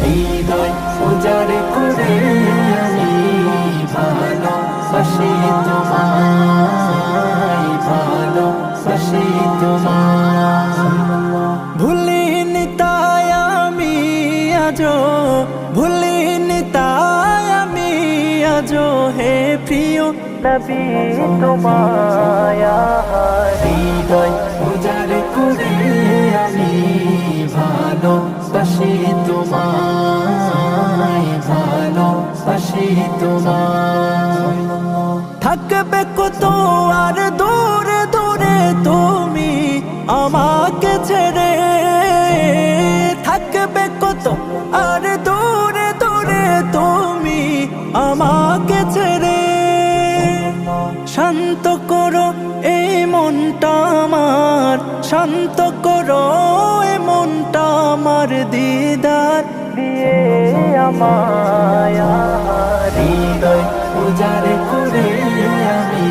হৃদয় উজার করে আমি ভালো বাসি তোমায়, ভালো বাসি তোমায়। ভুলিনি তাই আমি আজ ভুলিনি তাই আমি আজ হে প্রিয় তোমায় ভালো বাসি তোমায় ভালো বাসি তোমায়। থাকবে কত আর দূরে দূরে তুমি আমাকে ছেড়ে। থাকবে কত আর দূরে দূরে তুমি আমাকে ছেড়ে। শান্ত করো এই মনটা আমার, শান্ত করো আমার দিদার দিয়ে আমায় হৃদয় উজার করে আমি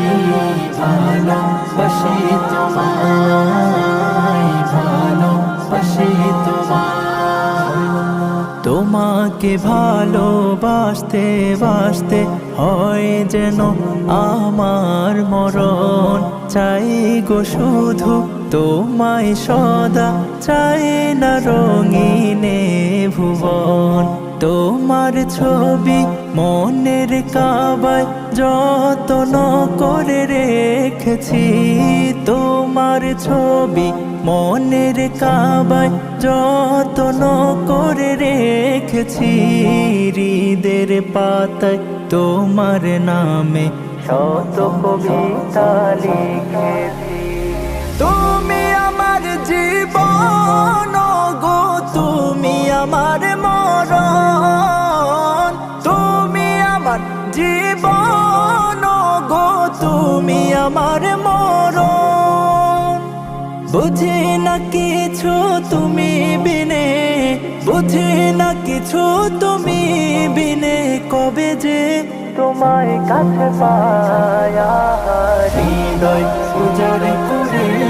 তোমায় তোমায়। তোমাকে ভালোবাসতে বাসতে হয় যেন আমার মরণ। চাই গো শুধু তোমায় সদা চাই না রঙিনে ভুবন। তোমার ছবি মনের কাবায় যতন করে রেখেছি। তোমার ছবি মনের কাবায় যতন করে রেখেছি। হৃদের পাতায় তোমার নামে শত কবিতা লিখেছি। তুমি আমার জীবন গো তুমি আমার মরণ। তুমি আমার জীবন গো তুমি আমার মরণ। বুঝি না কিছু তুমি বিনে, বুঝি না কিছু তুমি বিনে, কবে যে তোমায় কাছে পায়া হৃদয় উজাড় করে